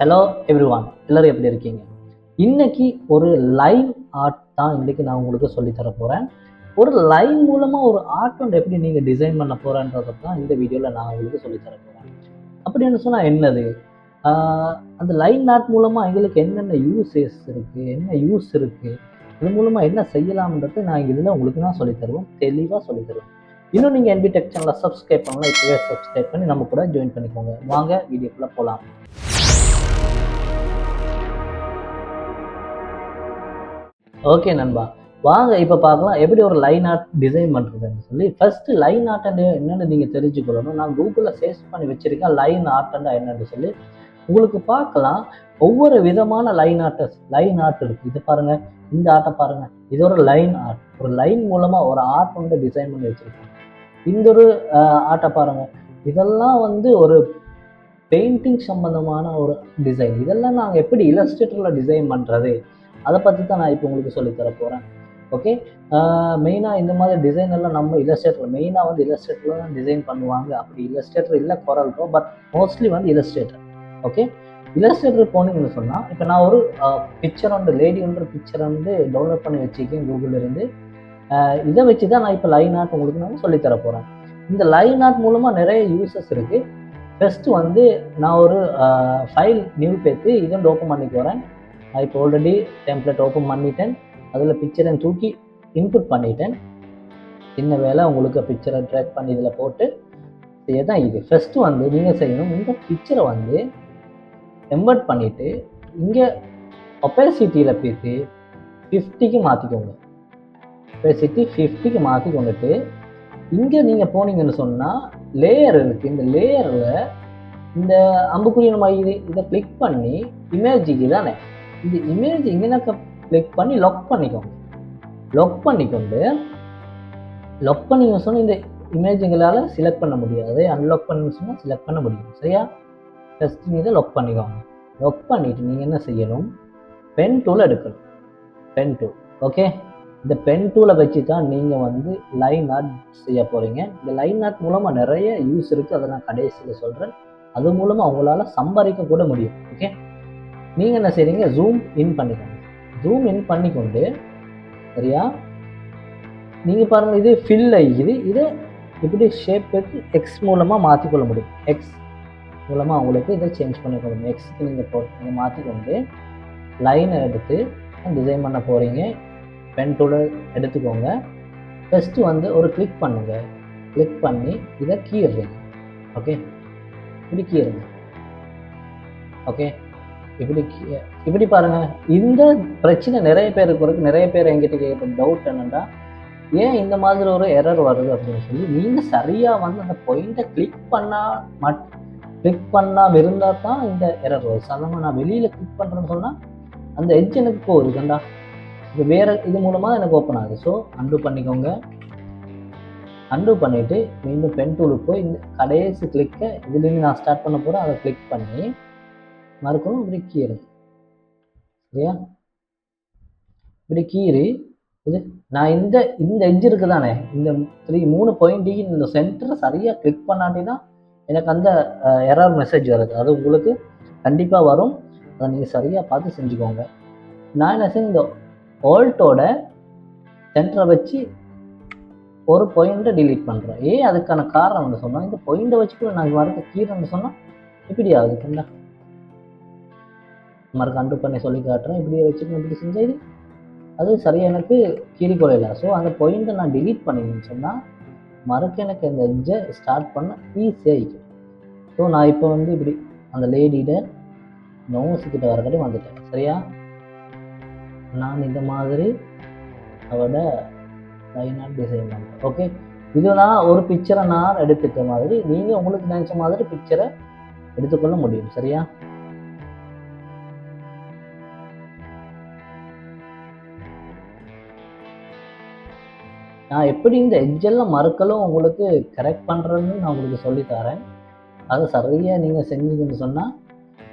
Hello everyone எல்லோரும் எப்படி இருக்கீங்க? இன்னைக்கு ஒரு லைன் ஆர்ட் தான் இன்னைக்கு நான் உங்களுக்கு சொல்லித்தர போகிறேன் ஒரு லைன் மூலமாக ஒரு ஆர்ட் ஒன்று எப்படி நீங்கள் டிசைன் பண்ண போகிறன்றதை தான் இந்த வீடியோவில் நான் உங்களுக்கு சொல்லித்தர போகிறேன் அப்படின்னு சொன்னால் என்னது? அந்த லைன் ஆர்ட் மூலமாக எங்களுக்கு என்னென்ன யூசஸ் இருக்குது என்ன யூஸ் இருக்குது அது மூலமாக என்ன செய்யலாம்ன்றது நான் இதில் உங்களுக்கு நான் சொல்லித்தருவோம் தெளிவாக சொல்லித்தருவோம் இன்னும் நீங்கள் என்பி டெக் சேனலை சப்ஸ்கிரைப் பண்ணலாம் இப்போவே சப்ஸ்கிரைப் பண்ணி நம்ம கூட ஜாயின் பண்ணிக்கோங்க. வாங்க வீடியோக்குள்ளே போகலாம் ஓகே நண்பா. வாங்க இப்போ பார்க்கலாம். எப்படி ஒரு லைன் ஆர்ட் டிசைன் பண்ணுறதுன்னு சொல்லி ஃபஸ்ட்டு லைன் ஆர்ட் என்னென்னு நீங்கள் தெரிஞ்சுக்கொள்ளணும். நான் கூகுளில் சர்ச் பண்ணி வச்சுருக்கேன் லைன் ஆர்ட்னா என்னன்னு சொல்லி. உங்களுக்கு பார்க்கலாம் ஒவ்வொரு விதமான லைன் ஆர்டர்ஸ் லைன் ஆர்ட் இருக்குது இது பாருங்கள் இந்த ஆர்ட்டை பாருங்கள் இது ஒரு லைன் ஆர்ட் ஒரு லைன் மூலமாக ஒரு ஆர்ட் வந்து டிசைன் பண்ணி வச்சுருக்கோம் இந்த ஒரு ஆர்ட்டை பாருங்கள் இதெல்லாம் வந்து ஒரு பெயிண்டிங் சம்பந்தமான ஒரு டிசைன் இதெல்லாம் நாங்கள் எப்படி இலஸ்ட்ரேட்டரில் டிசைன் பண்ணுறது அதை பற்றி தான் நான் இப்போ உங்களுக்கு சொல்லித் தர போகிறேன் ஓகே மெயினாக இந்த மாதிரி டிசைன் எல்லாம் நம்ம இல்லஸ்ட்ரேட்டர் மெயினாக வந்து இல்லஸ்ட்ரேட்டரில் தான் டிசைன் பண்ணுவாங்க. அப்படி இல்லஸ்ட்ரேட்டர் இல்லை குரல்டோ பட் மோஸ்ட்லி வந்து இல்லஸ்ட்ரேட்டர் ஓகே இல்லஸ்ட்ரேட்டர் போனீங்கன்னு சொன்னால் இப்போ நான் ஒரு பிக்சர் வந்து லேடி ஒன்று பிக்சர் வந்து டவுன்லோட் பண்ணி வச்சுருக்கேன் கூகுளிலேருந்து இதை வச்சு தான் நான் இப்போ லைன் ஆர்ட் உங்களுக்கு நான் சொல்லித்தர போகிறேன் இந்த லைன் ஆர்ட் மூலமாக நிறைய யூசஸ் இருக்குது ஃபஸ்ட்டு வந்து நான் ஒரு ஃபைல் நியூ பேத்து இதை ஓப்பன் பண்ணிக்கு போகிறேன் நான் இப்போ ஆல்ரெடி டெம்ப்ளேட் ஓப்பன் பண்ணிட்டேன். அதில் பிக்சரை தூக்கி இன்புட் பண்ணிட்டேன். சின்ன வேலை உங்களுக்கு பிக்சரை ட்ராக் பண்ணி இதில் போட்டு இதுதான் இது. ஃபஸ்ட்டு வந்து நீங்கள் செய்யணும் இந்த பிக்சரை வந்து எம்பர்ட் பண்ணிவிட்டு இங்கே ஒப்பேசிட்டியில் போயிட்டு ஃபிஃப்டிக்கு மாற்றிக்கோங்க ஒப்பேசிட்டி ஃபிஃப்டிக்கு மாற்றிக்கொண்டுட்டு இங்கே நீங்கள் போனீங்கன்னு சொன்னால் லேயர் இருக்குது இந்த லேயரில் இந்த அம்புக்குரிய மாதிரி இதை கிளிக் பண்ணி இமேஜுக்கு தானே இந்த இமேஜ் எங்கேனாக்கா கிளிக் பண்ணி லாக் பண்ணிக்கோங்க. லாக் பண்ணிக்கொண்டு லாக் பண்ணிங்க சொன்னால் இந்த இமேஜ் எங்களால் செலக்ட் பண்ண முடியாது. அன்லாக் பண்ணணும்னு சொன்னால் செலக்ட் பண்ண முடியும். சரியா? ஃபஸ்ட் இதை லாக் பண்ணிக்கோங்க. லாக் பண்ணிவிட்டு நீங்கள் என்ன செய்யணும்? பென் டூல் எடுக்கணும். பென் டூல் ஓகே இந்த பென் டூலை வச்சு தான் நீங்கள் வந்து லைன் ஆர்ட் செய்ய போகிறீங்க இந்த லைன் ஆர்ட் மூலமாக நிறைய யூஸ் இருக்குது அதை நான் கடைசியில் சொல்கிறேன் அது மூலமாக அவங்களால சம்பாதிக்க கூட முடியும். ஓகே நீங்கள் என்ன செய்கிறீங்க ஜூம் இன் பண்ணிக்கோங்க. ஜூம் இன் பண்ணிக்கொண்டு சரியா? நீங்கள் பாருங்கள் இது ஃபில் ஆகிக்குது இதை இப்படி ஷேப் எடுத்து எக்ஸ் மூலமாக மாற்றிக்கொள்ள முடியும். எக்ஸ் மூலமாக உங்களுக்கு இதை சேஞ்ச் பண்ணிக்கொள்ள முடியும். எக்ஸ்க்கு நீங்கள் போ நீங்கள் மாற்றிக்கொண்டு லைனை எடுத்து டிசைன் பண்ண போகிறீங்க பென் டூலை எடுத்துக்கோங்க. ஃபஸ்ட்டு வந்து ஒரு கிளிக் பண்ணுங்கள் கிளிக் பண்ணி இதை கீறுறீங்க. ஓகே இப்படி கீறுங்க. ஓகே இப்படி இப்படி பாருங்கள் இந்த பிரச்சனை நிறைய பேருக்கு இருக்கு. நிறைய பேர் எங்கிட்ட கேட்குற டவுட் என்னென்னா ஏன் இந்த மாதிரி ஒரு எரர் வருது அப்படின்னு சொல்லி நீங்கள் சரியாக வந்து அந்த பாயிண்ட்டை கிளிக் பண்ணால் மட் கிளிக் பண்ணாமல் இருந்தால் தான் இந்த எரர் வரும் சாதாரணமாக நான் வெளியில் கிளிக் பண்ணுறேன்னு சொன்னால் அந்த எட்ஜ் எனக்கு போகுது கண்டா? இப்போ வேறு இது மூலமாக எனக்கு ஓப்பன் ஆகுது. ஸோ அன்டூ பண்ணிக்கோங்க. அன்டூ பண்ணிவிட்டு மீண்டும் பென் டூலுக்கு போய் இந்த கடைசி கிளிக்கை இதுலேருந்து நான் ஸ்டார்ட் பண்ண போகிறேன் அதை கிளிக் பண்ணி மறுக்கணும் இப்படி கீறு சரியா? இப்படி கீறி இது நான் இந்த இந்த எட்ஜ் இருக்குது தானே இந்த த்ரீ மூணு பாயிண்ட்டையும் இந்த சென்டரை சரியாக கிளிக் பண்ணாட்டி தான் எனக்கு அந்த எரர் மெசேஜ் வருது. அது உங்களுக்கு கண்டிப்பாக வரும். அதை நீங்கள் சரியாக பார்த்து செஞ்சுக்கோங்க. நான் என்ன செய்ய இந்த ஓல்ட்டோட சென்டரை வச்சு ஒரு பாயிண்ட்டை டிலீட் பண்ணுறேன் ஏன் அதுக்கான காரணம் சொன்னால் இந்த பாயிண்ட்டை வச்சு கூட நான் வரது கீரைன்னு சொன்னால் இப்படி ஆகுது. கண்டா மறுக்க பண்ணி சொல்லி காட்டுறேன். இப்படியே வச்சுட்டு இப்படி செஞ்சால் இது அது சரியாக எனக்கு கீறி குறையில ஸோ அந்த பாயிண்ட்டை நான் டிலீட் பண்ணிங்கன்னு சொன்னால் மறுக்க எனக்கு அந்த எட்ஜை ஸ்டார்ட் பண்ண ஈஸியாக இருக்கும் ஸோ நான் இப்போ வந்து இப்படி அந்த லேடியிட நோசிக்கிட்ட வரக்கடி வந்துட்டேன். சரியா? நான் இந்த மாதிரி அவட லைனாக டிசைன் பண்ணுறேன் ஓகே இது நான் ஒரு பிக்சரை நான் எடுத்துக்கிட்ட மாதிரி நீங்கள் உங்களுக்கு நினச்ச மாதிரி பிக்சரை எடுத்துக்கொள்ள முடியும். சரியா? நான் எப்படி இந்த எஜ்ஜெல்லாம் மறுக்கலும் உங்களுக்கு கரெக்ட் பண்ணுறேன்னு நான் உங்களுக்கு சொல்லித் தரேன். அதை சரியாக நீங்கள் செஞ்சீங்கன்னு சொன்னால்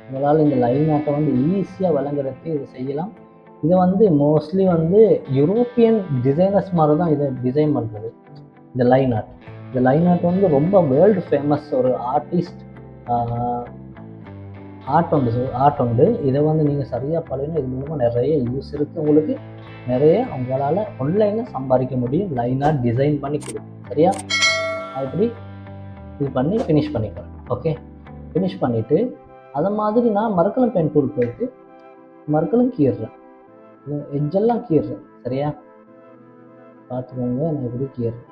உங்களால் இந்த லைன் ஆட்டை வந்து ஈஸியாக விளங்குறதுக்கு இதை செய்யலாம். இதை வந்து மோஸ்ட்லி வந்து யூரோப்பியன் டிசைனர்ஸ் மாதிரி தான் இதை டிசைன் பண்ணுறது இந்த லைன் ஆர்ட் இந்த லைன் ஆர்ட் வந்து ரொம்ப வேர்ல்டு ஃபேமஸ் ஒரு ஆர்டிஸ்ட் ஆர்ட் உண்டு ஆர்ட் உண்டு. இதை வந்து நீங்கள் சரியாக பழகினா இது மூலமாக நிறைய யூஸ் இருக்குது உங்களுக்கு. நிறைய அவங்களால ஆன்லைனில் சம்பாதிக்க முடியும். லைனாக டிசைன் பண்ணி கொடுக்கும் சரியா? அப்படி இப்படி இது பண்ணி ஃபினிஷ் பண்ணிக்கிறேன் ஓகே ஃபினிஷ் பண்ணிவிட்டு அதை மாதிரி நான் மரக்கலம் பென் டூல் போயிட்டு மரக்கலம் கீறுறேன். எஜ்ஜெல்லாம் கீறுறேன். சரியா? பார்த்துக்கோங்க நான் இப்படி கீறுறேன்.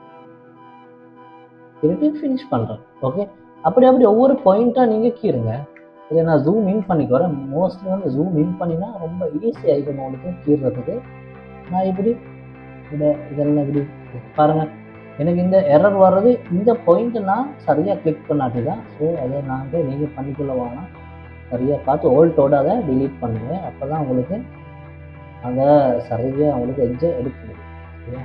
கீறிட்டு ஃபினிஷ் பண்ணுறேன் ஓகே அப்படி அப்படி ஒவ்வொரு பாயிண்ட்டாக நீங்கள் கீறுங்க. இதை நான் ஜூம் இன் பண்ணிக்கிறேன் மோஸ்ட்லி வந்து ஜூம் இன் பண்ணினா ரொம்ப ஈஸி ஆகிடும் உங்களுக்கு கீறுறதுக்கு. நான் இப்படி இதை இதெல்லாம் இப்படி பாருங்கள் எனக்கு இந்த எரர் வர்றது இந்த பாயிண்ட்டை நான் சரியாக கிளிக் பண்ணாட்டி தான் ஸோ அதை நாங்கள் நீங்கள் பண்ணிக்கொள்ள வாங்க சரியாக பார்த்து ஓல்ட்டோட அதை டிலீட் பண்ணுவேன் அப்போ தான் உங்களுக்கு அதை சரியாக அவங்களுக்கு எஜ்ஜை எடுக்க முடியும். சரியா?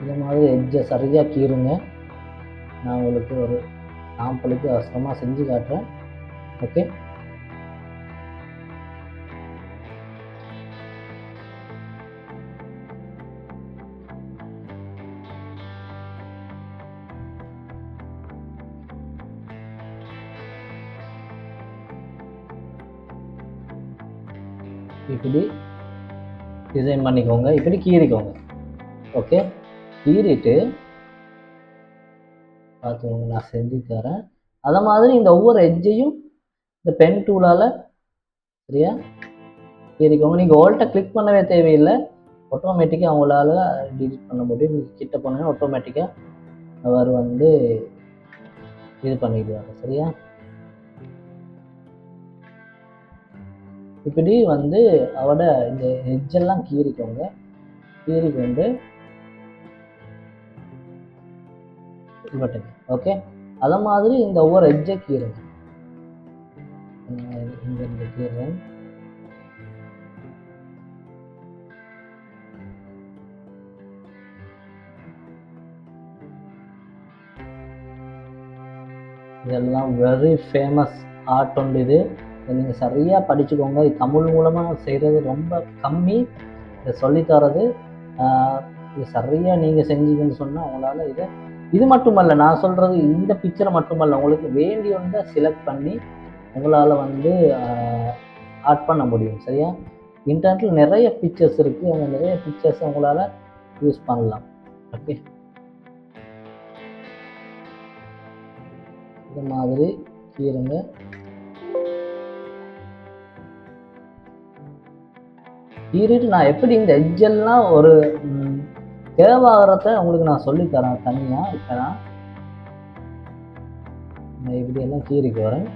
இந்த மாதிரி எட்ஜை சரியாக கீறுங்க. நான் உங்களுக்கு ஒரு சாம்பிளுக்கு அவசரமாக செஞ்சு காட்டுறேன். ஓகே இப்படி டிசைன் பண்ணிக்கோங்க. இப்படி கீறிக்கோங்க. ஓகே கீறிட்டு பார்த்துக்கோங்க நான் செஞ்சு தரேன் அதை மாதிரி இந்த ஒவ்வொரு எட்ஜையும் இந்த பென் டூலால் சரியா? கீறிக்கோங்க நீங்கள் ஓல்ட்டை கிளிக் பண்ணவே தேவையில்லை. ஆட்டோமேட்டிக்காக அவங்களால டிலீட் பண்ண முடியும். நீங்கள் கிட்ட போனீங்கன்னா ஆட்டோமேட்டிக்காக அவர் வந்து இது பண்ணிடுவாங்க. சரியா? இப்படி வந்து அவட இந்த எஜ்ஜெல்லாம் கீறிக்கோங்க. கீறிக்கொண்டு இது ஓகே அதை மாதிரி இந்த ஒவ்வொரு எட்ஜை கீறுங்க. நான் கீறுறேன் இதெல்லாம் வெரி ஃபேமஸ் ஆர்ட் ஒன்று இது. இதை நீங்கள் சரியாக படிச்சுக்கோங்க. இது தமிழ் மூலமாக செய்கிறது ரொம்ப கம்மி. இதை சொல்லித்தரது ஆஹ் இது சரியாக நீங்கள் செஞ்சீங்கன்னு சொன்னால் உங்களால் இதை இது மட்டுமல்ல நான் சொல்கிறது இந்த பிக்சரை மட்டுமல்ல உங்களுக்கு வேண்டிய வந்து செலக்ட் பண்ணி உங்களால் வந்து ஆட் பண்ண முடியும் சரியா? இன்டர்நெட்டில் நிறைய பிக்சர்ஸ் இருக்குது அந்த நிறைய பிக்சர்ஸை உங்களால் யூஸ் பண்ணலாம். ஓகே இது மாதிரி கீருங்க கீறிட்டு நான் எப்படி இந்த எஜ்ஜெல்லாம் ஒரு தேவாகிறத உங்களுக்கு நான் சொல்லித் தரேன் தனியாக இப்போ நான் நான் இப்படி வரேன்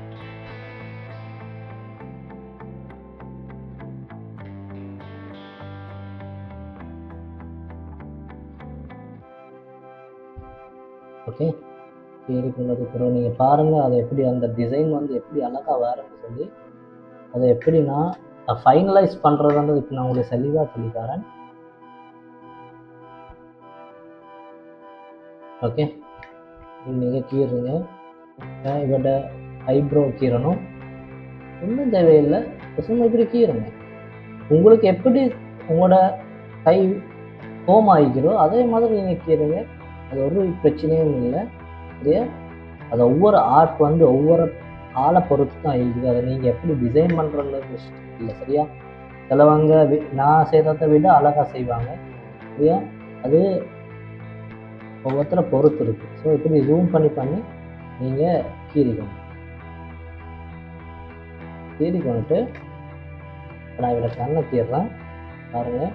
ஓகே கீறி அப்புறம் நீங்கள் பாருங்கள் அதை எப்படி அந்த டிசைன் வந்து எப்படி அழகாக வரும்னு சொல்லி. அதை எப்படி நான் ஃபைனலைஸ் பண்ணுறதுன்றது இப்போ நான் உங்களுக்கு தெளிவாக சொல்லித்தரேன் ஓகே. நீங்கள் கீறுங்க இவட ஐப்ரோ கீறணும். ஒன்றும் தேவையில்லை. சும்மா இப்படி கீறுங்க உங்களுக்கு எப்படி உங்களோட கை ஹோம் ஆகிக்கிறோ அதே மாதிரி நீங்கள் கீறுங்க அது ஒரு பிரச்சனையும் இல்லை. சரியா? அது ஒவ்வொரு ஆர்ட் வந்து ஒவ்வொரு ஆளை பொறுத்து தான் இருக்குது அதை நீங்கள் எப்படி டிசைன் பண்ணுறது இல்லை. சரியா? சிலவங்க நான் செய்கிறத விட அழகாக செய்வாங்க. சரியா? அது ஒவ்வொருத்தரை பொறுத்து இருக்குது ஸோ இப்படி ஜூம் பண்ணி பண்ணி நீங்கள் கீறிக்கணும் கீறி கொண்டுட்டு நான் இவரை கண்ணை கீறுறேன் பாருங்கள்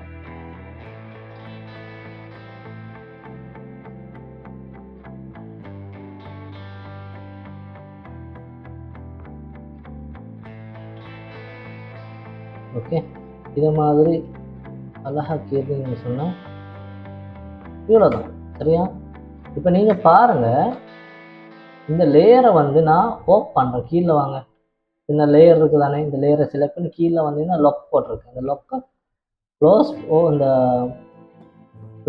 ஓகே இது மாதிரி அழகாக கேட்டீங்கன்னு சொன்னால் இவ்வளோதான் சரியா? இப்போ நீங்கள் பாருங்கள் இந்த லேயரை வந்து நான் ஓப் பண்ணுறேன் கீழே வாங்க. இந்த லேயர் இருக்குது தானே இந்த லேயரை செலக்ட் பண்ணி கீழே வந்தீங்கன்னா லொக் போட்டிருக்கு. அந்த லொக்கை க்ளோஸ் ஓ இந்த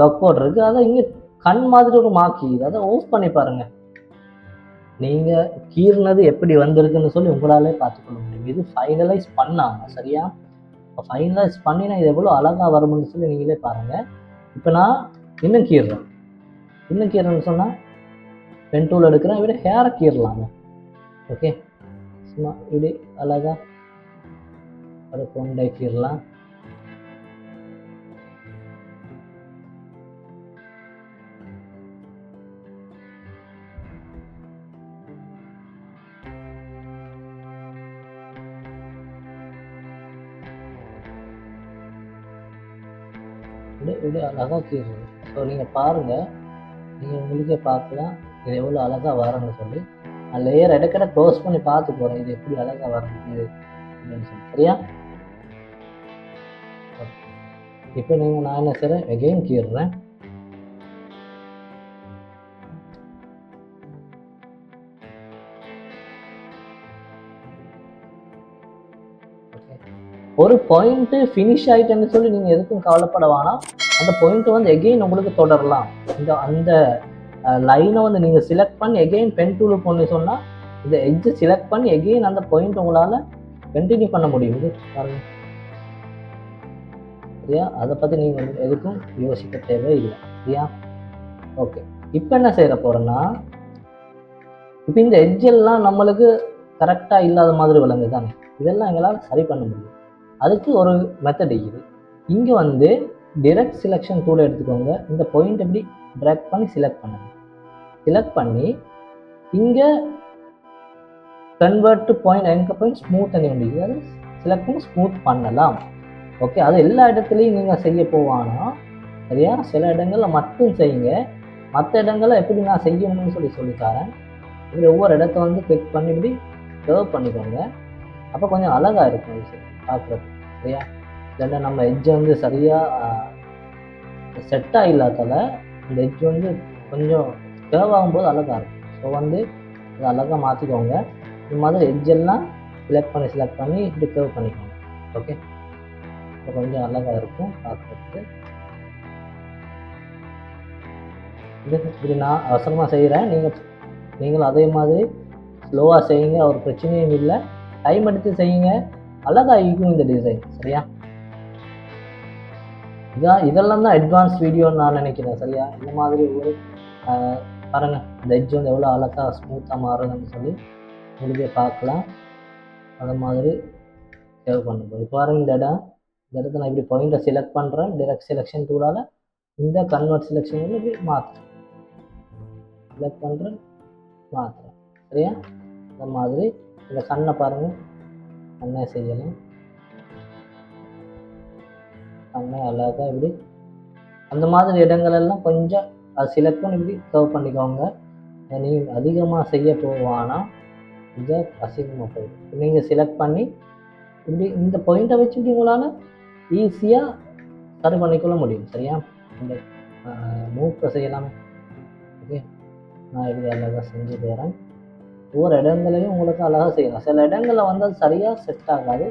லொக் போட்டிருக்கு. அதை இங்கே கண் மாதிரி ஒரு மாக்கி அதை ஆஃப் பண்ணி பாருங்கள் நீங்கள் கீறினது எப்படி வந்திருக்குன்னு சொல்லி உங்களாலே பார்த்துக்கொள்ள முடியும். இது ஃபைனலைஸ் பண்ணாங்க சரியா? ஃபைனலைஸ் பண்ணினா இது எவ்வளோ அழகாக வரும்னு சொல்லி நீங்களே பாருங்கள் இப்போ நான் இன்னும் கீறுறேன். இன்னும் கீறேன்னு சொன்னால் பென் டூல் எடுக்கிறேன். இப்படி ஹேரை கீறலாங்க ஓகே சும்மா இப்படி அழகா அது கொண்டை கீறலாம். இப்படி இப்படி அழகாக கீறுது ஸோ நீங்கள் பாருங்கள் நீங்கள் உங்களுக்கே பார்க்கலாம். இது எவ்வளோ அழகாக வரணும்னு சொல்லி. நான் லேயர் இடக்கிட க்ளோஸ் பண்ணி பார்த்து போகிறேன் இது எப்படி அழகாக வரணும் அப்படின்னு சொல்லி. சரியா? இப்போ நீங்கள் நான் என்ன செய்கிறேன் எகெயின் கீறுறேன். ஒரு பாயிண்ட்டு ஃபினிஷ் ஆகிட்டேன்னு சொல்லி நீங்கள் எதுக்கும் கவலைப்பட வேணாம். அந்த பாயிண்ட் வந்து எகெயின் உங்களுக்கு தொடரலாம். இந்த அந்த லைனை வந்து நீங்கள் செலக்ட் பண்ணி எகெயின் பென் டூல் பண்ணி சொன்னால் இந்த எட்ஜை செலக்ட் பண்ணி எகெயின் அந்த பாயிண்ட் உங்களால் கண்டினியூ பண்ண முடியும். இது பாருங்கள் சரியா? அதை பற்றி நீங்கள் எதுக்கும் யோசிக்க தேவையில்லை. சரியா? ஓகே இப்போ என்ன செய்கிற போகிறோன்னா இப்போ இந்த எட்ஜெல்லாம் நம்மளுக்கு கரெக்டாக இல்லாத மாதிரி விளங்கு தானே? இதெல்லாம் எங்களால் சரி பண்ண முடியும். அதுக்கு ஒரு மெத்தட் இருக்குது. இங்கே வந்து டிரெக்ட் செலெக்ஷன் டூலை எடுத்துக்கோங்க. இந்த பாயிண்ட் எப்படி ட்ராக் பண்ணி செலக்ட் பண்ணுங்க. செலக்ட் பண்ணி இங்கே கன்வெர்ட் டு பாயிண்ட் எங்கே பாயிண்ட் ஸ்மூத் பண்ணி முடியுது அது செலக்ட் பண்ணி ஸ்மூத் பண்ணலாம். ஓகே அது எல்லா இடத்துலையும் நீங்கள் செய்ய போவானா? சரியா? சில இடங்களில் மட்டும் செய்யுங்க. மற்ற இடங்களை எப்படி நான் செய்யணும்னு சொல்லி சொல்லித்தரேன். இப்படி ஒவ்வொரு இடத்த வந்து கிளிக் பண்ணி இப்படி கர்வ் பண்ணிக்கோங்க. அப்போ கொஞ்சம் அழகாக இருக்கும். பார்க்குறது சரியா? இல்லைன்னா நம்ம எட்ஜ் வந்து சரியாக செட்டாக இல்லாதால இந்த எட்ஜ் வந்து கொஞ்சம் கேர்வ் ஆகும்போது அழகாக இருக்கும். ஸோ வந்து அதை அழகாக மாற்றிக்கோங்க இந்த மாதிரி எட்ஜெல்லாம் செலக்ட் பண்ணி செலக்ட் பண்ணி இப்படி கேர்வ் பண்ணிக்கோங்க. ஓகே இப்போ கொஞ்சம் அழகாக இருக்கும் பார்க்குறதுக்கு. இது இப்படி நான் அவசரமாக செய்கிறேன் நீங்கள் நீங்களும் அதே மாதிரி ஸ்லோவாக செய்யுங்க. ஒரு பிரச்சனையும் இல்லை. டைம் எடுத்து செய்யுங்க. அழகாக இருக்கும் இந்த டிசைன் சரியா? இதான் இதெல்லாம் தான் அட்வான்ஸ் வீடியோன்னு நான் நினைக்கிறேன் சரியா? இந்த மாதிரி ஒரு பாருங்கள் இந்த எட்ஜ் வந்து எவ்வளோ அழகாக ஸ்மூத்தாக மாறுதுன்னு சொல்லி உங்களுக்கே பார்க்கலாம். அது மாதிரி சேவ் பண்ணும்போது இப்போ இந்த இடம் இந்த இடத்துல நான் இப்படி பாயிண்ட்டை செலக்ட் பண்ணுறேன் டிரெக்ட் செலெக்ஷன் டூலால் இந்த கன்வெர்ட் செலெக்ஷன் வந்து இப்படி மாற்றுறேன் செலக்ட் பண்ணுறேன் மாற்றுறேன் சரியா? இந்த மாதிரி இந்த கண்ணை பாருங்கள் கண்ணை செய்யலாம் கண்ணை அழகாக இப்படி அந்த மாதிரி இடங்களெல்லாம் கொஞ்சம் அது செலக்ட் பண்ணி இப்படி கவர் பண்ணிக்கோங்க. நீ அதிகமாக செய்ய போவானா இதை அசிங்கமாக போயிடும். நீங்கள் செலக்ட் பண்ணி இப்படி இந்த பாயிண்ட்டை வச்சுட்டு உங்களால் ஈஸியாக சரி பண்ணிக்கொள்ள முடியும். சரியா? இந்த மூக்கை செய்யலாமே. ஓகே? நான் இப்படி அழகாக செஞ்சு தரேன். ஒவ்வொரு இடங்களையும் உங்களுக்கு அழகாக செய்யலாம். சில இடங்களில் வந்து அது சரியாக செட் ஆகாது.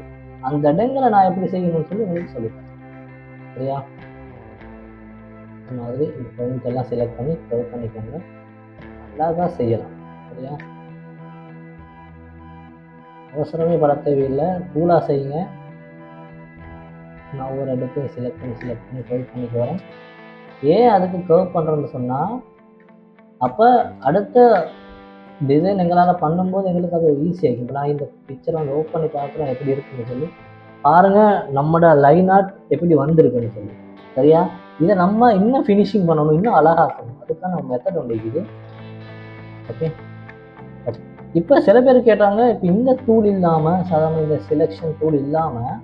அந்த இடங்களை நான் எப்படி செய்யணும்னு சொல்லி உங்களுக்கு சொல்லித்தரேன். சரியா இந்த மாதிரி இந்த பாயிண்ட் எல்லாம் செலக்ட் பண்ணி கவர் பண்ணிக்கோங்க. அழகாக செய்யலாம். சரியா? அவசரமே பட தேவையில்லை. கூலாக செய்யுங்க. நான் ஒவ்வொரு இடத்தையும் செலக்ட் பண்ணி செலக்ட் பண்ணி கவர் பண்ணிட்டு வரேன். ஏன் அதுக்கு கவர் பண்ணுறேன்னு சொன்னால் அப்போ அடுத்த டிசைன் எங்களால் பண்ணும்போது எங்களுக்கு அது ஈஸியாக இப்போ நான் இந்த பிக்சரை வந்து ஓப்பன் பண்ணி பார்க்குறேன் எப்படி இருக்குன்னு சொல்லி பாருங்கள் நம்மளோட லைன் ஆர்ட் எப்படி வந்திருக்குன்னு சொல்லி. சரியா? இதை நம்ம இன்னும் ஃபினிஷிங் பண்ணணும் இன்னும் அழகாக்கணும் அதுக்கான மெத்தட் ஒன்று இருக்குது. ஓகே இப்போ சில பேர் கேட்டாங்க இப்போ இந்த டூல் இல்லாமல் சாதாரண இந்த செலெக்ஷன் டூல் இல்லாமல்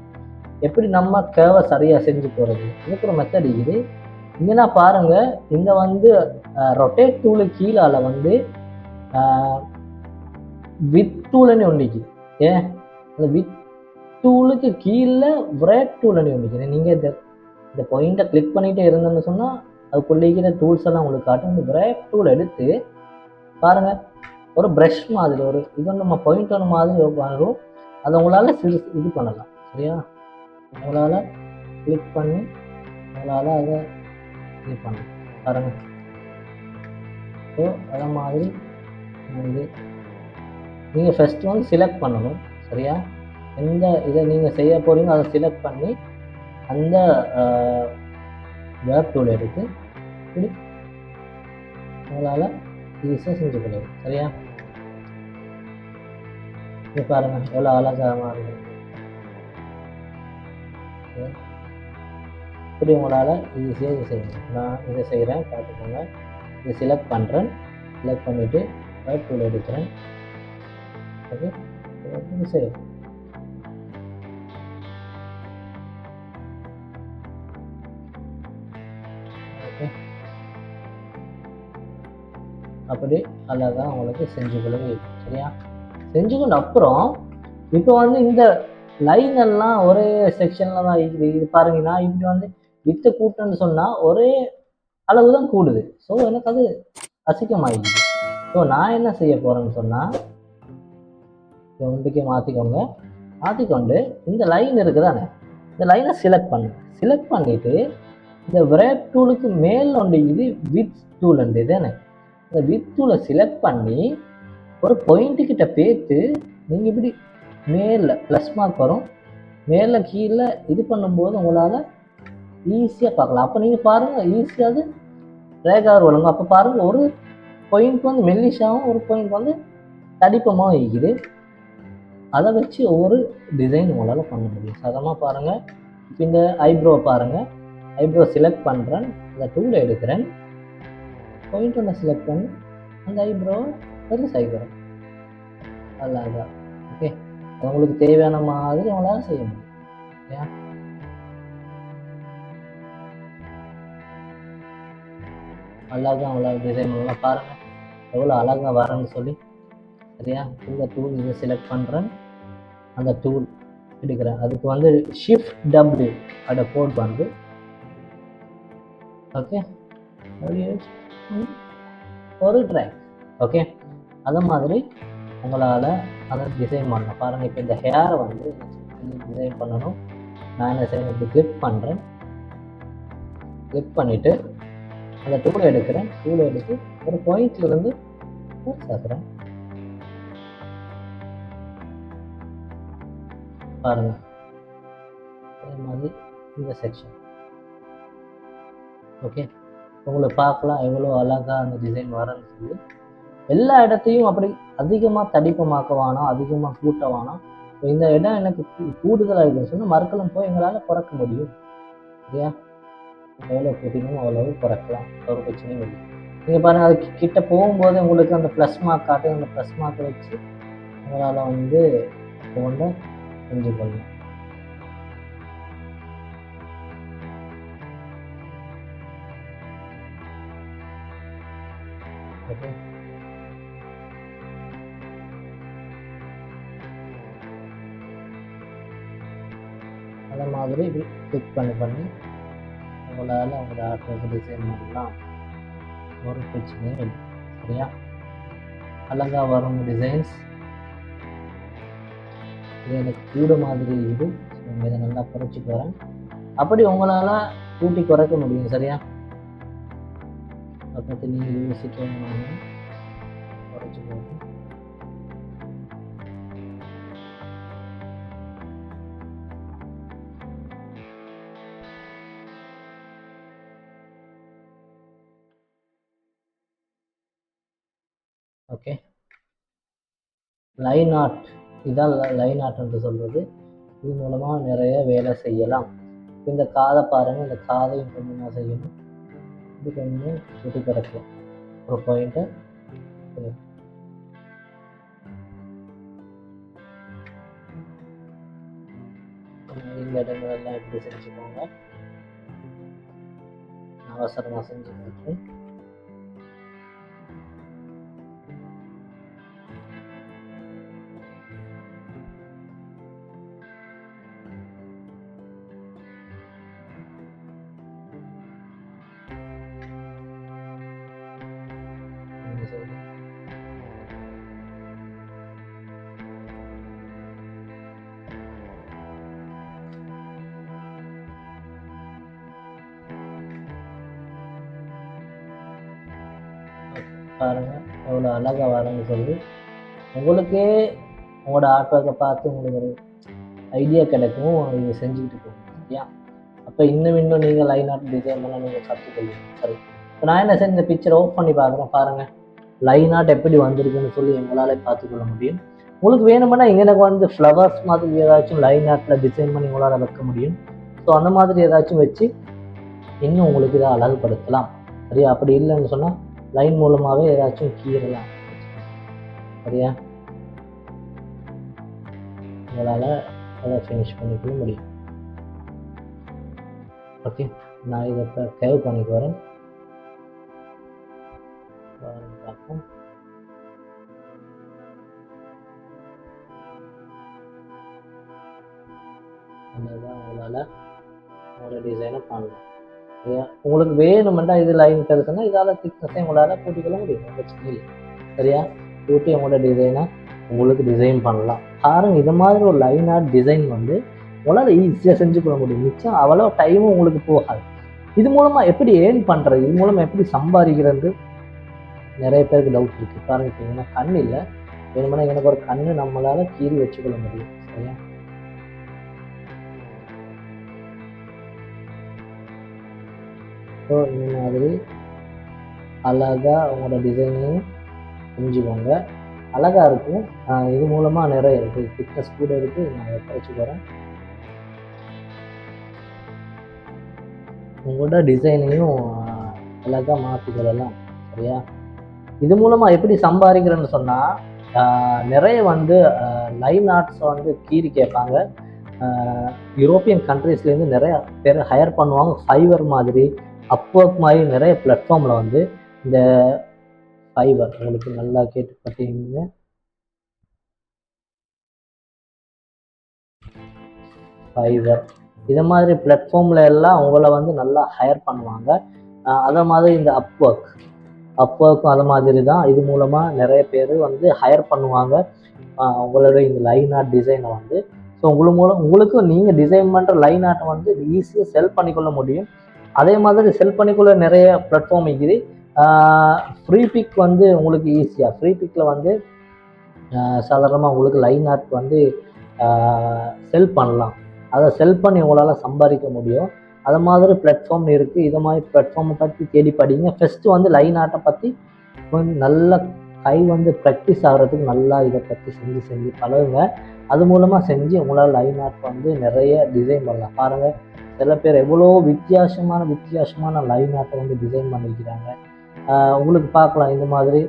எப்படி நம்ம கேவை சரியாக செஞ்சு போகிறது இதுக்கு ஒரு மெத்தட் இருக்குது. இங்கன்னா பாருங்கள் இந்த வந்து ரொட்டேட் டூலு கீழால் வந்து வித் டூல்னு ஒன்றிக்கு ஏன்? அந்த வித் டூலுக்கு கீழே விரேட் டூல்னு ஒன்றிக்கிறேன் நீங்கள் இந்த இந்த பாயிண்ட்டை கிளிக் பண்ணிகிட்டே இருந்தேன்னு சொன்னால் அதுக்குள்ளே டூல்ஸ் எல்லாம் உங்களுக்கு காட்டும். இந்த விரேட் டூல் எடுத்து பாருங்கள் ஒரு ப்ரஷ் மாதிரி ஒரு இது நம்ம பாயிண்ட் ஒன்று மாதிரி வரும். அதை உங்களால் சிறு இது பண்ணலாம். சரியா? உங்களால் கிளிக் பண்ணி உங்களால் அதை இது பண்ணலாம். பாருங்கள் ஸோ அதை மாதிரி நீங்கள் ஃபஸ்ட்டு வந்து செலக்ட் பண்ணணும். சரியா? எந்த இதை நீங்கள் செய்ய போகிறீங்க அதை செலக்ட் பண்ணி அந்த வேப் டூல் எடுத்து இப்படி உங்களால் ஈஸியாக செஞ்சு கொள்ளுங்க சரியா? இது பாருங்கள் எவ்வளோ அழகாக இருக்குது இப்படி உங்களால் ஈஸியாக இது செய்யணும் நான் இதை செய்கிறேன் பார்த்துக்கோங்க. இதை செலக்ட் பண்ணுறேன் செலக்ட் பண்ணிவிட்டு வேப் டூல் எடுக்கிறேன். ஓகே? சரி அப்படி அழகாக உங்களுக்கு செஞ்சு கொள்ளுங்க சரியா? செஞ்சு கொண்ட அப்புறம் இப்போ வந்து இந்த லைன் எல்லாம் ஒரே செக்ஷனில் தான் இருக்குது. இது பாருங்கன்னா இப்படி வந்து வித்து கூட்டம்னு சொன்னால் ஒரே அளவு தான் கூடுது. ஸோ எனக்கு அது அசிக்கமாகிடுது ஸோ நான் என்ன செய்ய போகிறேன்னு சொன்னால் இதை ஒன்றுக்கே மாற்றிக்கோங்க மாற்றிக்கொண்டு இந்த லைன் இருக்குதானே? இந்த லைனை செலக்ட் பண்ணு. செலக்ட் பண்ணிவிட்டு இந்த விரேப் டூலுக்கு மேல் ஒன்று இது வித் டூல் உண்டு இதுதானே இந்த வித்துல செலக்ட் பண்ணி ஒரு பாயிண்ட்டு கிட்ட பேத்து நீங்கள் இப்படி மேலே ப்ளஸ் மார்க் வரும். மேலே கீழே இது பண்ணும்போது உங்களால் ஈஸியாக பார்க்கலாம். அப்போ நீங்கள் பாருங்கள் ஈஸியாக அது ரேகார் ஒழுங்கும் அப்போ பாருங்கள் ஒரு பாயிண்ட் வந்து மெல்லிஷாகவும் ஒரு பாயிண்ட் வந்து தடிப்பமாக இருக்குது. அதை வச்சு ஒவ்வொரு டிசைன் உங்களால் பண்ண முடியும். சதமாக பாருங்கள் இப்போ இந்த ஐப்ரோ பாருங்கள் ஐப்ரோ செலக்ட் பண்ணுறேன் அந்த டூலை எடுக்கிறேன். பாயிண்ட் ஒன்று செலக்ட் பண்ணி. அந்த ஐப்ரோவை பெருசாகிக்கிறேன் அவ்வளோதான் ஓகே அது உங்களுக்கு தேவையான மாதிரி அவங்களால செய்ய முடியும். ஓகே அழகாக அவ்வளோ டிசைன் பண்ணலாம் பாருங்கள் எவ்வளோ அழகாக வரேன்னு சொல்லி. சரியா? இந்த டூல் இதை செலக்ட் பண்ணுறேன் அந்த டூல் எடுக்கிறேன். அதுக்கு வந்து ஷிஃப்ட் டபுள்யூ அதை போட் பண்ணுது ஓகே ஒரு ட்ராக் ஓகே அது மாதிரி உங்களால் அதை டிசைன் பண்ணணும். பாருங்கள் இப்போ இந்த ஹேரை வந்து டிசைன் பண்ணணும். நான் டிசைன் இப்படி கிளிக் பண்ணுறேன் கிளிக் பண்ணிவிட்டு அந்த டூலை எடுக்கிறேன். டூலை எடுத்து ஒரு பாயிண்ட்ல இருந்து பெருசாக்குறேன். பாருங்க. அதே மாதிரி இந்த செக்ஷன் ஓகே உங்களை பார்க்கலாம். எவ்வளோ அழகாக அந்த டிசைன் வரன்னு சொல்லி எல்லா இடத்தையும் அப்படி அதிகமாக தடிப்பமாக்க வேணாம் அதிகமாக கூட்ட வேணாம் இந்த இடம் எனக்கு கூடுதலாக இருக்குன்னு சொன்னால் மறுக்கலாம் போய் எங்களால் குறைக்க முடியும். இல்லையா? எவ்வளோ கூட்டினோமோ அவ்வளோ குறைக்கலாம் ஒரு பிரச்சனையும் இல்லை. நீங்கள் பாருங்கள் அது கிட்ட போகும்போது உங்களுக்கு அந்த ப்ளஸ் மார்க் காட்டு அந்த ப்ளஸ் மார்க்கை வச்சு உங்களால் வந்து ஒன்று செஞ்சு கொள்ளலாம் ஓகே அந்த மாதிரி இப்படி கிளிக் பண்ணி பண்ணி உங்களால் உங்களோட ஆர்ட்வொர்க் டிசைன் பண்ணலாம். ஒரு பிரச்சனையும் இல்லை. சரியா? அழகா வரும் டிசைன்ஸ் இது எனக்கு கூட மாதிரி இது இதை நல்லா குறைச்சி போகிறேன் அப்படி உங்களால் கூட்டி குறைக்க முடியும். சரியா? நீங்கள் யோசிக்கணும் குறைச்சி போகிறேன் ஓகே லைன் ஆர்ட் இதான் லைன் ஆர்ட் என்று சொல்கிறது இது மூலமாக நிறைய வேலை செய்யலாம். இந்த காதை பாருங்கள் இந்த காதையும் கொஞ்சமாக செய்யணும். இது கொஞ்சம் சுட்டி குறைக்கலாம் ஒரு பாயிண்ட்டை இந்த இடங்களெல்லாம் எப்படி செஞ்சுக்கோங்க நான் பாருங்கள் எவ்வளோ அழகாக வரேன்னு சொல்லி உங்களுக்கே உங்களோட ஆர்ட் ஒர்க்கை பார்த்து உங்களுக்கு ஒரு ஐடியா கிடைக்கும். நீங்கள் செஞ்சுக்கிட்டு போகணும் இல்லையா? அப்போ இன்னும் இன்னும் நீங்கள் லைன் ஆர்ட் டிசைன் பண்ண நீங்கள் கற்றுக்கொள்ளுங்க சரி இப்போ நான் என்ன செய்ய இந்த பிக்சர் ஆஃப் பண்ணி பார்க்குறேன் பாருங்கள் லைன் ஆர்ட் எப்படி வந்திருக்குன்னு சொல்லி எங்களால் பார்த்துக்கொள்ள முடியும். உங்களுக்கு வேணுமென்னா இங்கே எனக்கு வந்து ஃப்ளவர்ஸ் மாதிரி ஏதாச்சும் லைன் ஆர்ட்டில் டிசைன் பண்ணி உங்களால் வைக்க முடியும். ஸோ அந்த மாதிரி ஏதாச்சும் வச்சு இன்னும் உங்களுக்கு இதை அழகுபடுத்தலாம். சரியா? அப்படி இல்லைன்னு சொன்னால் லைன் மூலமாகவே ஏதாச்சும் கீறலாம். சரியா? உங்களால் அதை ஃபினிஷ் பண்ணிக்கவும் முடியும். ஓகே நான் இதை இப்போ கேவ் பண்ணிக்கு வரேன் பார்ப்போம். தான் உங்களால் ஒரு டிசைனை பண்ணலாம் உங்களுக்கு வேணுமெண்டா இது லைன் பெருசுன்னா இதால் திக்னஸை உங்களால் கூட்டிக்கொள்ள முடியும். பிரச்சனை இல்லை. சரியா? கூட்டி உங்களோட டிசைனை உங்களுக்கு டிசைன் பண்ணலாம். பாருங்க இது மாதிரி ஒரு லைன் ஆர்ட் டிசைன் வந்து உங்களால் ஈஸியாக செஞ்சு கொள்ள முடியும். மிச்சம் அவ்வளோ டைமும் உங்களுக்கு போகாது. இது மூலமாக எப்படி ஏர்ன் பண்ணுறது இது மூலமாக எப்படி சம்பாதிக்கிறது? நிறைய பேருக்கு டவுட் இருக்குது பாருங்க இப்போ கண் இல்லை. வேணுமென்னா எனக்கு ஒரு கண்ணு நம்மளால் கீறி வச்சுக்கொள்ள முடியும். சரியா? ஸோ இந்த மாதிரி அழகாக அவங்களோட டிசைனையும் செஞ்சுக்கோங்க. அழகாக இருக்கும். இது மூலமாக நிறைய இருக்குது திக்னஸ் கூட இருக்குது நான் குறைச்சி போகிறேன் உங்களோட டிசைனையும் அழகாக மாற்றிக்கொள்ளலாம் சரியா? இது மூலமாக எப்படி சம்பாதிக்கிறேன்னு சொன்னால் நிறைய வந்து லைன் ஆர்ட்ஸை வந்து கீறி கேட்பாங்க. யூரோப்பியன் கண்ட்ரீஸ்லேருந்து நிறைய பேர் ஹையர் பண்ணுவாங்க. ஃபைவர் மாதிரி அப்ஒர்க் மாதிரி நிறைய பிளாட்ஃபார்மில் வந்து இந்த ஃபைவர் உங்களுக்கு நல்லா கேட்டு பார்த்தீங்க ஃபைவர் இதை மாதிரி பிளாட்ஃபார்மில் எல்லாம் உங்களை வந்து நல்லா ஹையர் பண்ணுவாங்க. அதை மாதிரி இந்த அப்ஒர்க் அப்ஒர்க்கும் அது மாதிரி தான் இது மூலமாக நிறைய பேர் வந்து ஹையர் பண்ணுவாங்க. உங்களுடைய உங்களோட இந்த லைன் ஆர்ட் டிசைனை வந்து. ஸோ உங்களுக்கு மூலம் உங்களுக்கும் நீங்கள் டிசைன் பண்ணுற லைன் ஆர்ட்டை வந்து ஈஸியாக செல் பண்ணிக்கொள்ள முடியும். அதே மாதிரி செல் பண்ணிக்குள்ளே நிறைய பிளாட்ஃபார்ம் இருக்குது. ஃப்ரீ பிக் வந்து உங்களுக்கு ஈஸியாக ஃப்ரீ பிக்கில் வந்து சாதாரணமாக உங்களுக்கு லைன் ஆர்ட் வந்து செல் பண்ணலாம். அதை செல் பண்ணி உங்களால் சம்பாதிக்க முடியும். அது மாதிரி பிளாட்ஃபார்ம் இருக்குது இது மாதிரி பிளாட்ஃபார்மை பற்றி தேடி படிங்க. ஃபஸ்ட்டு வந்து லைன் ஆர்ட்டை பற்றி கொஞ்சம் நல்ல கை வந்து ப்ராக்டிஸ் ஆகிறதுக்கு நல்லா இதை பற்றி செஞ்சு செஞ்சு பழகுங்க. அது மூலமாக செஞ்சு உங்களால் லைன் ஆர்ட் வந்து நிறைய டிசைன் பண்ணலாம். பாருங்கள் சில பேர் எவ்வளோ வித்தியாசமான வித்தியாசமான லைன் ஆர்ட்டை வந்து டிசைன் பண்ணிக்கிறாங்க உங்களுக்கு பார்க்கலாம் இந்த மாதிரி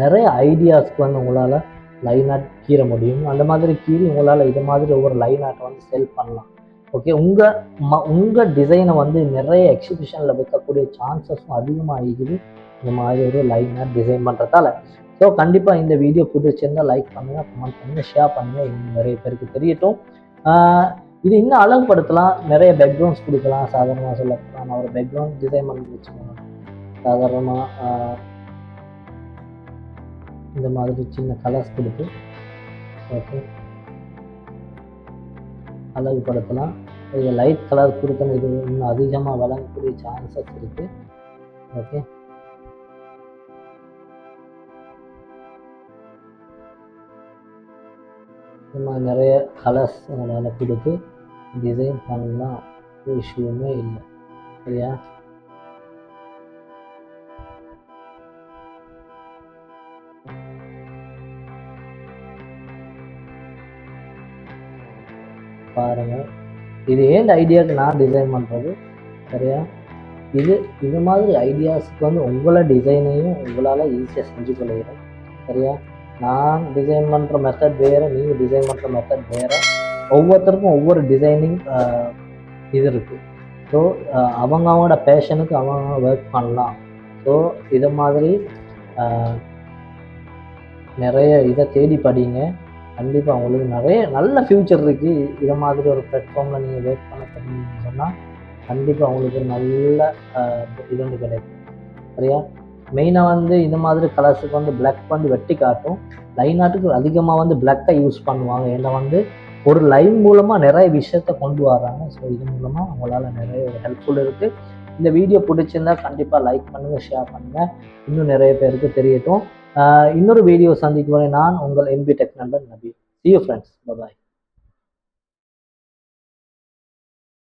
நிறைய ஐடியாஸ்க்கு வந்து உங்களால் லைன் ஆர்ட் கீற முடியும். அந்த மாதிரி கீறி உங்களால் இது மாதிரி ஒவ்வொரு லைன் ஆர்ட்டை வந்து செல் பண்ணலாம். ஓகே உங்கள் ம உங்கள் டிசைனை வந்து நிறைய எக்ஸிபிஷனில் வைக்கக்கூடிய சான்சஸும் அதிகமாக இருக்குது இந்த மாதிரி ஒரு லைன் ஆர்ட் டிசைன் பண்ணுறதால ஸோ கண்டிப்பாக இந்த வீடியோ பிடிச்சிருந்தால் லைக் பண்ணுங்கள் கமெண்ட் பண்ணுங்கள் ஷேர் பண்ணுங்கள் இன்னும் நிறைய பேருக்கு தெரியட்டும். இது இன்னும் அழகுபடுத்தலாம் நிறைய பேக்ரவுண்ட்ஸ் கொடுக்கலாம். சாதாரணமாக சொல்ல நான் ஒரு பேக்ரவுண்ட் டிசைன் பண்ணி வச்சுக்கோங்க. சாதாரணமாக இந்த மாதிரி சின்ன கலர்ஸ் கொடுத்து ஓகே அழகுபடுத்தலாம் இது லைட் கலர் கொடுத்தன இது இன்னும் அதிகமாக வழங்கக்கூடிய சான்சஸ் இருக்குது ஓகே இந்த மாதிரி நிறைய கலர்ஸ் எங்களால் கொடுத்து டிசைன் பண்ணலாம். இஷ்யூமே இல்லை. சரியா? பாருங்கள் இது ஏன் ஐடியாவுக்கு நான் டிசைன் பண்ணுறது சரியா? இது இது மாதிரி ஐடியாஸ்க்கு வந்து உங்களை டிசைனையும் உங்களால் ஈஸியாக செஞ்சு கொள்கிறேன் சரியா? நான் டிசைன் பண்ணுற மெத்தட் வேறு நீங்கள் டிசைன் பண்ணுற மெத்தட் வேறு. ஒவ்வொருத்தருக்கும் ஒவ்வொரு டிசைனிங் இது இருக்குது ஸோ அவங்க அவங்களோட பேஷனுக்கு அவங்க ஒர்க் பண்ணலாம். ஸோ இதை மாதிரி நிறைய இதை தேடி படிங்க. கண்டிப்பாக உங்களுக்கு நிறைய நல்ல ஃப்யூச்சர் இருக்குது இதை மாதிரி ஒரு பிளாட்ஃபார்மில் நீங்கள் ஒர்க் பண்ண தெரியும்னு சொன்னால் கண்டிப்பாக உங்களுக்கு நல்ல இது வந்து கிடைக்கும். சரியா? மெயினாக வந்து இந்த மாதிரி கலர்ஸுக்கு வந்து பிளாக் வந்து வெட்டி காட்டும். லைன் ஆர்ட்டுக்கு அதிகமாக வந்து பிளாக்கை யூஸ் பண்ணுவாங்க. ஏன்னா வந்து ஒரு லைன் மூலமாக நிறைய விஷயத்த கொண்டு வராங்க ஸோ இது மூலமாக அவங்களால நிறைய ஒரு ஹெல்ப்ஃபுல் இருக்குது இந்த வீடியோ பிடிச்சிருந்தா கண்டிப்பாக லைக் பண்ணுங்கள் ஷேர் பண்ணுங்கள் இன்னும் நிறைய பேருக்கு தெரியட்டும். இன்னொரு வீடியோ சந்திக்கும் வரை நான் உங்கள் என்பி டெக் நண்பன் நபி சி யூ ஃப்ரெண்ட்ஸ் பாய்